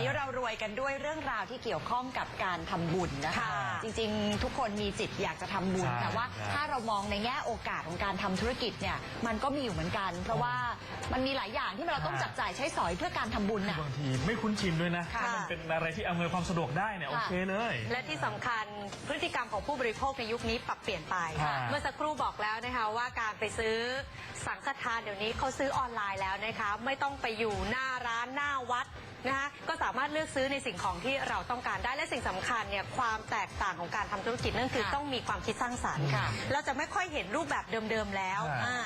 นี้เรารวยกันด้วยเรื่องราวที่เกี่ยวข้องกับการทำบุญนะคะ ค่ะจริงๆ ทุกคนมีจิตอยากจะทำบุญใช่แต่ว่าใช่ถ้าเรามองในแง่โอกาสของการทำธุรกิจเนี่ยมันก็มีอยู่เหมือนกัน เพราะว่ามันมีหลายอย่างที่เราต้องค่ะ จับจ่ายใช้สอยเพื่อการทำบุญน่ะ บางทีไม่คุ้นชินด้วยนะค่ะถ้ามันเป็นอะไรที่อำนวยความสะดวกได้เนี่ย โอเคเลย และที่สำคัญพฤติกรรมของผู้บริโภคในยุคนี้ปรับเปลี่ยนไป ค่ะ เมื่อสักครู่บอกแล้วนะคะว่าการไปซื้อสังฆทานเดี๋ยวนี้เขาซื้อออนไลน์แล้วนะคะ ไม่ต้องไปอยู่หน้าร้านหน้าวัด นะคะก็สามารถเลือกซื้อในสิ่งของที่เราต้องการได้และสิ่งสำคัญเนี่ยความแตกต่างของการทำธุรกิจนั่นคือค่ะต้องมีความคิดสร้างสรรค์ค่ะ เราจะไม่ค่อยเห็นรูปแบบเดิมๆแล้วค่ะอ่า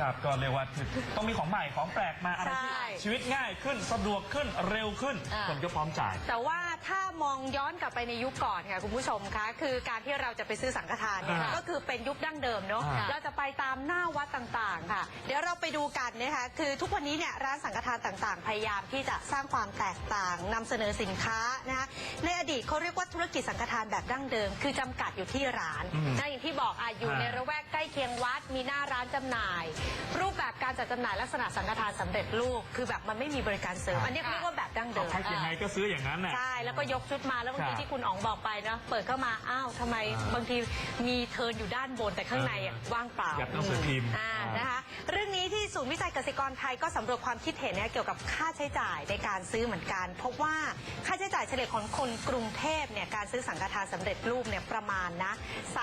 ครับก็เรียกว่าคือต้องมีของใหม่ของแปลกมาอะไรที่ใช่ ชีวิตง่ายขึ้นสะดวกขึ้นเร็วขึ้น อ่า คนก็พร้อมจ่าย แต่ว่าถ้ามองย้อนกลับไปในยุคก่อนค่ะคุณผู้ชมคะคือการที่เราจะไปซื้อสังฆทานเนี่ยอ่าก็คือเป็นยุคดั้งเดิมเนาะอ่า เราจะไปตามหน้าวัดต่างๆ ค่ะ เดี๋ยวเราไปดูกันนะคะคือทุกวันนี้เนี่ยร้านสังฆทานต่างๆ พยายามที่จะสร้างความแตกต่างนำเสนอสินค้านะคะในอดีตเขาเรียกว่าธุรกิจสังฆทานแบบดั้งเดิม คือจำกัดอยู่ที่ร้านอืมนะอย่างที่บอกอะอยู่อ่าในระแวกใกล้เคียงวัดมีหน้าร้านจำหน่ายรูปแบบการจัดจำหน่ายลักษณะสังฆทานสำเร็จรูปคือแบบมันไม่มีบริการเสริม อันนี้เขาเรียกว่าแบบดั้งเดิมใครยังไงก็ซื้ออย่างนั้นน่ะ ใช่แล้วก็ยกชุดมาแล้วบางทีครับที่คุณอ๋องบอกไปนะ เปิดเข้ามาอ้าวทำไมอ่าบางทีมีเทิร์นอยู่ด้านบนแต่ข้างในอะเออว่างเปล่าอยากหนังสือพิมพ์ อ่าอ่านนะคะ เรื่องนี้ที่ศูนย์วิจัยเกษตรกรไทยก็สำรวจความคิดเห็นเนี่ยเกี่ยวกับค่าใช้จ่ายในการซื้อเหมือนกัน พบว่าค่าใช้จ่ายเฉลี่ยของคนกรุงเทพเนี่ยการซื้อสังฆทานสำเร็จรูปเนี่ยประมาณนะ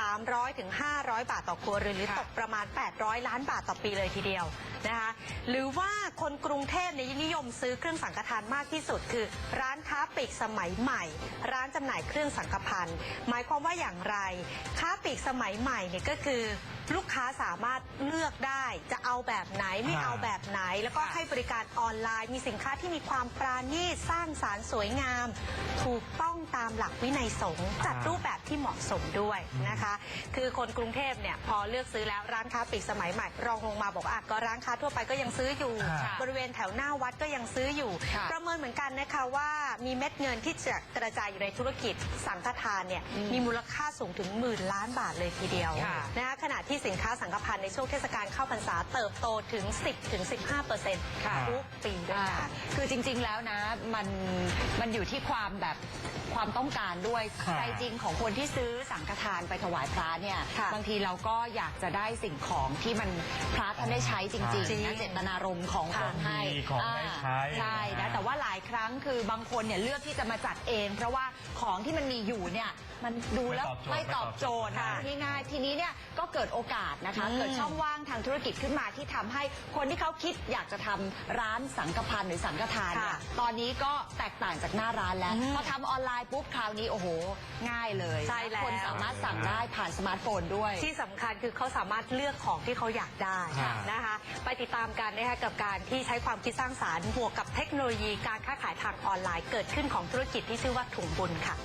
300ถึง500 บาทต่อครัวเรือนหรือตกประมาณ 800 ล้านบาทต่อปีเลยทีเดียวนะคะหรือว่าคนกรุงเทพเนี่ยนิยมซื้อเครื่องสังฆทานมากที่สุด คือร้านค้าปลีกสมัยใหม่ ร้านจำหน่ายเครื่องสังฆพันธ์หมายความว่าอย่างไร ค้าปลีกสมัยใหม่เนี่ยก็คือลูกค้าสามารถเลือกได้ จะเอาแบบไหนไม่ค่ะเอาแบบไหน แล้วก็ให้บริการออนไลน์ มีสินค้าที่มีความปราณีตสร้างสารรค์สวยงาม ถูกต้องตามหลักวินัยสงฆ์จัดรูปแบบที่เหมาะสมด้วยนะคะ คือคนกรุงเทพเนี่ยพอเลือกซื้อแล้วร้านค้าปลีกสมัยใหม่ รองลงมาบอกว่าอะก็ร้านค้าทั่วไปก็ยังซื้ออยู่ ค่ะบริเวณแถวหน้าวัดก็ยังซื้ออยู่ ค่ะประเมินเหมือนกันนะคะว่ามีเม็ดเงินที่จะกระจายอยู่ในธุรกิจสังฆทานเนี่ยอืมมีมูลค่าสูงถึงหมื่นล้านบาทเลยทีเดียวค่ะ นะคะขณะที่สินค้าสังฆพันธ์ในช่วงเทศกาลเข้าพรรษาเติบโตถึง 10ถึง15เปอร์เซ็นต์ค่ะทุกปีด้วยอ่ากันคือจริงๆแล้วนะมันมันอยู่ที่ความแบบความต้องการด้วยค่ะใจจริงของคนที่ซื้อสังฆทานไปถวายพระเนี่ยค่ะบางทีเราก็อยากจะได้สิ่งของที่มันพระท่านได้ใช้จริงจริง ๆนะเจตนารมณ์ของคนให้มีของให้ใช้อ่าใช่นะ นะแต่ว่าหลายครั้งคือบางคนเนี่ยเลือกที่จะมาจัดเอง เพราะว่าของที่มันมีอยู่เนี่ยมันดูแล้วไม่ไม่ตตออบบโจโจททย์ย์ค่ะง่ายๆทีนี้เนี่ยก็เกิดโอกาสนะคะอืมเกิดช่องว่างทางธุรกิจขึ้นมาที่ทำให้คนที่เขาคิดอยากจะทำร้านสังฆพันธ์หรือสังฆทานเนี่ยค่ะตอนนี้ก็แตกต่างจากหน้าร้านแล้วอืมพอทำออนไลน์ปุ๊บคราวนี้โอ้โห ง่ายเลยใช่แล้ว คนสามารถสั่งได้ผ่านสมาร์ทโฟนด้วย ที่สำคัญคือเขาสามารถเลือกของที่เขาอยากได้ค่ะนะคะ ไปติดตามกันนะคะกับการที่ใช้ความคิดสร้างสารรค์บวกกับเทคโนโลยีการค้าขายทางออนไลน์เกิดขึ้นของธุรกิจที่ชื่อว่าถุงบุญค่ะ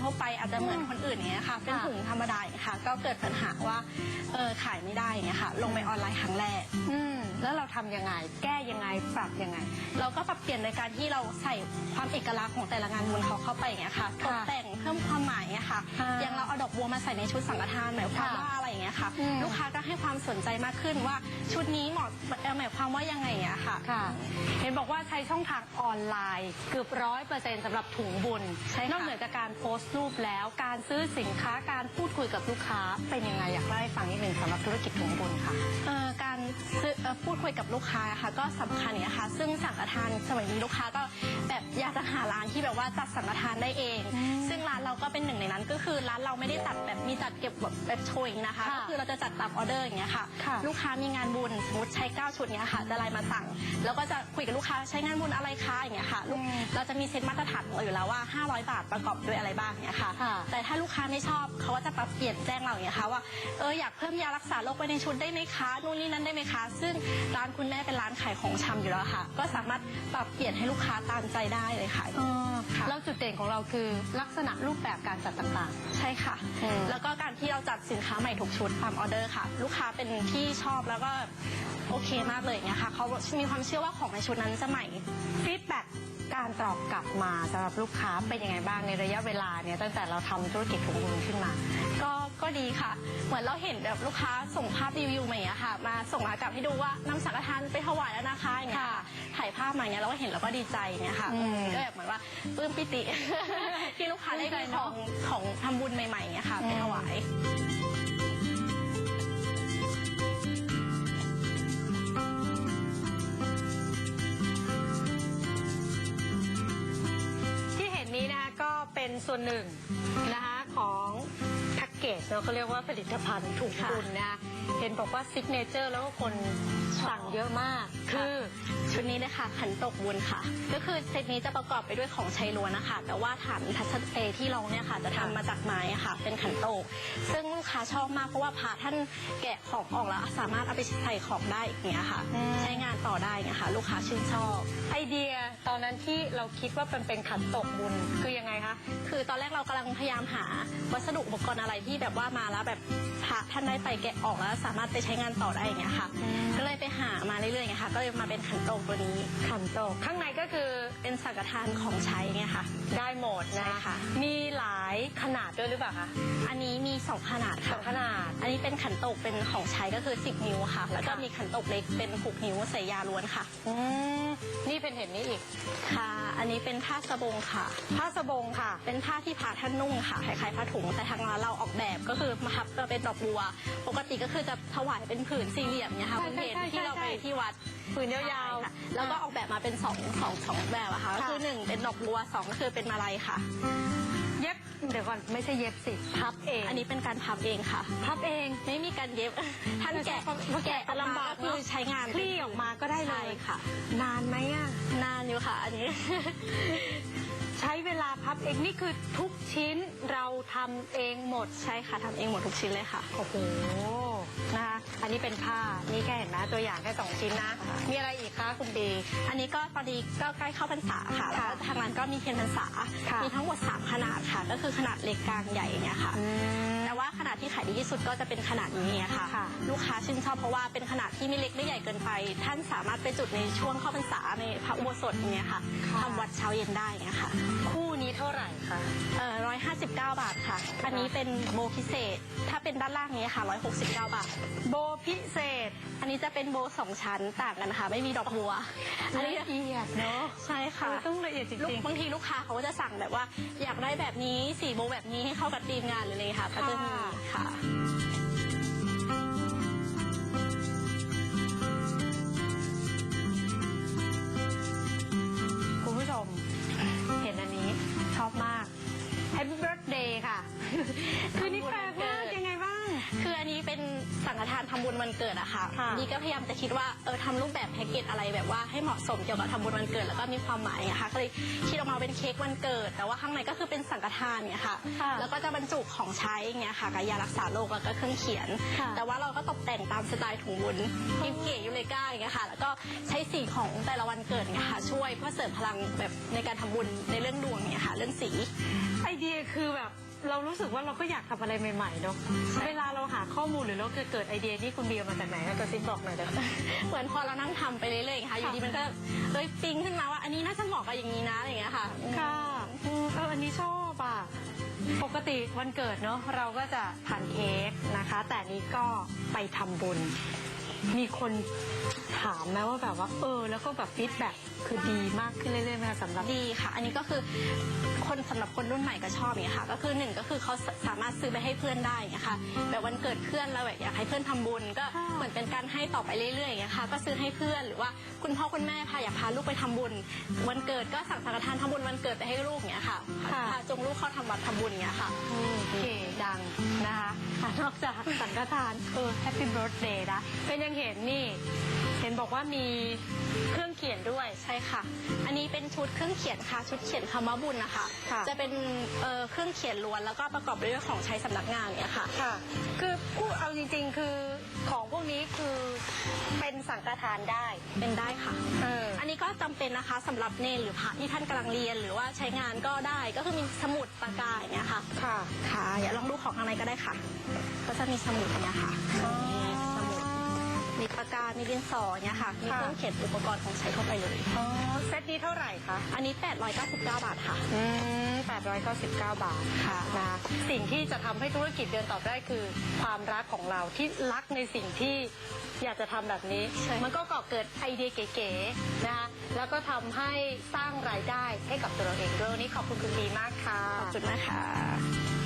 ทานทั่วไปอาจจะเหมือนคนอื่นอย่างเงี้ยค่ะ เป็นถุงธรรมดาอย่างเงี้ยค่ะ ก็เกิดปัญหาว่าเออขายไม่ได้อย่างเงี้ยค่ะ ลงไปออนไลน์ครั้งแรก อืมแล้วเราทำยังไง แก้ยังไงปรับยังไง เราก็ปรับเปลี่ยนโดยการที่เราใส่ความเอกลักษณ์ของแต่ละงานบุญเขาเข้าไปอย่างเงี้ยค่ะตค่ะกแต่งเพิ่มความหมายอย่างเงี้ยค่ะ ค่ะอย่างเราเอาดอกบัวมาใส่ในชุดสังฆทานหมายความค่ะว่าอะไรอย่างเงี้ยค่ะ อืม ลูกค้าก็ให้ความสนใจมากขึ้นว่าชุดนี้เหมาะเอ่อหมายความว่ายังไงอย่างเงี้ยค่ะ ค่ะเห็ นบอกว่าใช้ช่องทางออนไลน์เกือบร้อยเปอร์เซ็นต์สำหรับถุงบุญ ใช่ค่ะ นอกเหนือจากการโพสต์รูปแล้วการซื้อสินค้าการพูดคุยกับลูกค้า เป็นยังไงอยากเล่าให้ฟังนิดหนึ่งสำหรับธุรกิจถุงบุญค่ะ เอ่อการซื้อเอ่อพูดคุยกับลูกค้าค่ะก็สำคัญเนี่ยค่ะ ซึ่งสังฆทานสมัยนี้ลูกค้าก็แบบอยากจะหาร้านที่แบบว่าจัดสังฆทานได้เองซึ่ง ร้านเราก็เป็นหนึ่งในนั้น ก็คือร้านเราไม่ได้จัดแบบมีจัดเก็บแบบแบบโชว์อย่างนะคะ ค่ะก็คือเราจะจัดตามออเดอร์อย่างเงี้ยค่ะ ค่ะลูกค้ามีงานบุญสมมติใช้9ชุดเนี้ยค่ะจะไลน์มาสั่ง แล้วก็จะคุยกับลูกค้าใช้งานบุญอะไรคะอย่างเงี้ยค่ะลูกเราจะมีเซ็ตมาตรฐานของเราอยู่แล้วว่า 500 บาทประกอบด้วยอะไรบ้างอย่างเงี้ยค่ะ ค่ะ แต่ถ้าลูกค้าไม่ชอบเขาก็จะปรับเปลี่ยนแจ้งเราอย่างเงี้ยค่ะว่าเอออยากเพิ่มยารักษาโรคไปในชุดได้ไหมคะนู่นนี่นั่นได้ไหมคะ ซึ่งร้านคุณแม่เป็นร้านขายของชำอยู่แล้วค่ะ ก็สามารถปรับเปลี่ยนให้ลูกค้าตามใจได้เลยค่ะ ค่ะ แล้วจุดเด่นของเราคือลักษณะรูปแบบการจัดต่างใช่ค่ะ อืม แล้วก็การที่เราจัดสินค้าใหม่ทุกชุดตามออเดอร์ค่ะ ลูกค้าเป็นที่ชอบแล้วก็โอเคมากเลยอย่างเงี้ยค่ะเขามีความเชื่อว่าของในชุดนั้นจะใหม่ๆฟีดแบ็กการตอบกลับมาสำหรับลูกค้าเป็นยังไงบ้างในระยะเวลาเนี่ยตั้งแต่เราทำธุรกิจถุงมือขึ้นมา ก็ ก็ดีค่ะ เหมือนเราเห็นแบบลูกค้าส่งภาพรีวิวมาอย่างเงี้ยค่ะ มาส่งมากลับให้ดูว่านำสังฆทานไปถวายแล้วนะคะอย่างเงี้ยค่ะถ่ายภาพมาอย่างเงี้ยเราก็เห็นเราก็ดีใจเนี่ยค่ะอืมก็แบบเหมือนว่าปลื้มปิติ ที่ลูกค้าได้มีของของทำบุญใหม่ๆอย่างเงี้ยค่ะไปถวาย ที่เห็นนี้นะก็เป็นส่วนหนึ่งนะคะของแพ็ก เกจเราก็เรียกว่าผลิตภัณฑ์ถุงค่ะบุญนะเห็นบอกว่าซิกเนเจอร์แล้วก็คนสั่งเยอะมาก คือชุดนี้นะคะขันโตกบุญค่ะ ก็คือเซตนี้จะประกอบไปด้วยของใช้ล้วนนะคะ แต่ว่าฐานทัชเอที่รองเนี่ยค่ะ จะทำมาจากไม้อะค่ะ เป็นขันโตก ซึ่งลูกค้าชอบมากเพราะว่าพระท่านแกะของออกแล้วสามารถเอาไปใส่ของได้อย่างเงี้ยค่ะอืมใช้งานต่อได้เนี่ยค่ะลูกค้าชื่นชอบ ไอเดียตอนนั้นที่เราคิดว่ามันเป็นขันโตกบุญคือยังไงคะคือตอนแรกเรากำลังพยายามหาวัสดุอุปกรณ์อะไรที่แบบว่ามาแล้วแบบพระท่านได้ไปแกะออกแล้วสามารถไปใช้งานต่อได้อย่างเงี้ยค่ะอืมก็เลยไปหามาเรื่อยๆอย่างเงี้ยค่ะก็เลยมาเป็นขันโตกตัวนี้ ขันโตกข้างในก็คือเป็นสังฆทานของใช้ไงค่ะ ได้หมดนะใช่ค่ะ มีหลายขนาดด้วยหรือเปล่าคะ อันนี้มี2ขนาดสค่ะองขนาดอันนี้เป็นขันโตกเป็นของใช้ก็คือ 10 นิ้วค่ะ แล้วก็ค่ะ มีขันโตกเล็กเป็น6นิ้วใส่ยาล้วนค่ะ อืมนี่เป็นเห็นนี้อีก ค่ะ อันนี้เป็นผ้าสบงค่ะ ผ้าสบงค่ะ เป็นผ้าที่ผ่าท่านนุ่งค่ะคล้ายๆผ้าถุงแต่ทางร้านเราออกแบบก็คือมาทับก็เป็นดอกบัว ปกติก็คือจะถวายเป็นผืนสี่เหลี่ยมเนี่ยค่ะใช่คุณเห็นใช่ใช่ที่เราไปใช่ที่วัด ผืนยาวใช่ๆค่ะแล้วก็ออกแบบมาเป็นสองสองสองแบบอะค่ะค่ะก็คือหนึ่งเป็นดอกบัวสองก็คือเป็นมาลัยค่ะ เย็บเดี๋ยวก่อนไม่ใช่เย็บสิพับเองอันนี้เป็นการพับเองค่ะ พับเองไม่มีการเย็บ ท่านแกะแกะลำบากก็คือใช้งานคลี่ออกมาก็ได้เลใช่ยค่ะ นานไหมอะ นานอยู่ค่ะ อันนี้ ใช้เวลาพับเองนี่คือทุกชิ้นเราทำเองหมด ใช่ค่ะทำเองหมดทุกชิ้นเลยค่ะ โอ้โห นะคะ อันนี้เป็นผ้า นี่แค่เห็นนะตัวอย่างแค่สองชิ้นนะค่ะมีอะไรอีกคะคุณบี อันนี้ก็ตอนนี้ก็ใกล้เข้าพรรษาค่ะแล้วก็ทางร้านก็มีเทียนพรรษา ค่ะ มีทั้งหมด3ขนาดค่ะ ก็คือขนาดเล็กกลางใหญ่อย่างเงี้ยค่ะ แต่ว่าขนาดที่ขายดีที่สุดก็จะเป็นขนาดนี้เนี่ยค่ะ ค่ะลูกค้าชื่นชอบเพราะว่าเป็นขนาดที่ไม่เล็กไม่ใหญ่เกินไป ท่านสามารถไปจุดในช่วงเข้าพรรษาในพระอุโบสถอย่างเงี้ยค่ะทำวัดเช้าเย็นได้อย่างเงี้ยค่ะคู่นี้เท่าไหร่คะ เอ่อร้อยห้าสิบเก้าบาทค่ะ อันนี้เป็นโบพิเศษ ถ้าเป็นด้านล่างนี้ค่ะร้อยหกสิบเก้าบาท โบพิเศษอันนี้จะเป็นโบสองชั้นต่างกันค่ะ ไม่มีดอกบัว อันนี้ละเอียดเนาะใช่ค่ะเออต้องละเอียดจลูกริงบางทีลูกค้าเขาก็จะสั่งแบบว่า อยากได้แบบนี้สีโบแบบนี้ให้เข้ากับธีมงานหรืออะไรค่ะ ก็จะมีค่ะ บุญวันเกิดอะค่ะค่ะ นี่ก็พยายามจะคิดว่าเออทำรูปแบบแพ็กเกจอะไรแบบว่าให้เหมาะสมเกี่ยวกับทำบุญวันเกิดแล้วก็มีความหมายอะค่ะก็เลยคิดออกมาเป็นเค้กวันเกิด แต่ว่าข้างในก็คือเป็นสังฆทานเนี่ยค่ะ ค่ะแล้วก็จะบรรจุของใช้อย่างเงี้ยค่ะกับยารักษาโรคแล้วก็เครื่องเขียน ค่ะ แต่ว่าเราก็ตกแต่งตามสไตล์ถุงบุญกิฟเก๋ยูเลก้าอย่างเงี้ยค่ะ แล้วก็ใช้สีของแต่ละวันเกิดเนี่ยค่ะ ช่วยเพื่อเสริมพลังแบบในการทำบุญในเรื่องดวงเนี่ยค่ะ เรื่องสี ไอเดียคือแบบ เรารู้สึกว่าเราก็อยากทำอะไรใหม่ๆเนาะเวลาเราหาข้อมูลหรือเราเกิดเกิดไอเดียนี่คุณเบียร์มาจากไหนคะกระซิบบอกหน่อยเถอะเหมือนพอเรานั่งทำไปเรื่อยๆค่ะ อยู่ดีมันก็เอ้ยปิ๊งขึ้นมาว่า อันนี้น่าจะเหมาะกับอย่างนี้นะอะไรอย่างเงี้ยค่ะค่ะอืมเอออันนี้ชอบอะ ปกติวันเกิดเนาะเราก็จะทานเค้กนะคะ แต่นี้ก็ไปทำบุญ มีคนถามไหมว่าแบบว่า เออ แล้วก็แบบฟีดแบ็กคือดีมากขึ้นเรื่อยๆไหมคะสำหรับ ดีค่ะ อันนี้ก็คือคนสำหรับคนรุ่นใหม่ก็ชอบอย่างเงี้ยค่ะ ก็คือหนึ่งก็คือเขาสามารถซื้อไปให้เพื่อนได้อย่างเงี้ยค่ะแบบวันเกิดเพื่อนเราแบบอยากให้เพื่อนทำบุญ ก็ค่ะ เหมือนเป็นการให้ต่อไปเรื่อยๆอย่างเงี้ยค่ะ ก็ซื้อให้เพื่อนหรือว่าคุณพ่อคุณแม่พาอยากพาลูกไปทำบุญ วันเกิดก็สั่งสังฆทานทำบุญวันเกิดไปให้ลูกอย่างเงี้ยค่ะพาจงลูกเข้าทำวัดทำบุญอย่างเงี้ยค่ะเก๋ดังนะคะอะนอกจากสังฆทานเออแฮปปี้เบิร์ดเดย์นะเป็นยังเห็นนี่ เห็นบอกว่ามีเครื่องเขียนด้วย ใช่ค่ะ อันนี้เป็นชุดเครื่องเขียนค่ะ ชุดเขียนคำว่าบุญนะคะ ค่ะจะเป็นเอ่อเครื่องเขียนล้วนแล้วก็ประกอบไปด้วยของใช้สำนักงานเนี่ยค่ะ ค่ะ คือพูดเอาจริง ๆ คือของพวกนี้คือเป็นสังฆทานได้เป็นได้ค่ะ เอออันนี้ก็จำเป็นนะคะสำหรับเนรหรือพระที่ท่านกำลังเรียน หรือว่าใช้งานก็ได้ก็คือมีสมุดปากกาอย่างเงี้ยค่ะ ค่ะ ค่ะอย่าลองดูของข้างในก็ได้ค่ะ ก็จะมีสมุดอย่างเงี้ยค่ะนี่ส มุดมีปากกา มีดินสอเนี่ยค่ะ มีเครื่องเขียนอุปกรณ์ของใช้ทั่วไปเลย อ๋อ เซตนี้เท่าไหร่คะ อันนี้ 899 บาทค่ะ อืม899 บาทค่ะนะสิ่งที่จะทำให้ธุรกิจเดินต่อได้คือความรักของเราที่รักในสิ่งที่อยากจะทำแบบนี้ ใช่ มันก็ก่อเกิดไอเดียเก๋ๆนะคะแล้วก็ทำให้สร้างรายได้ให้กับตัวเราเองด้วยวันนี้ขอบคุณคุณบีมากค่ะ ขอบคุณนะคะ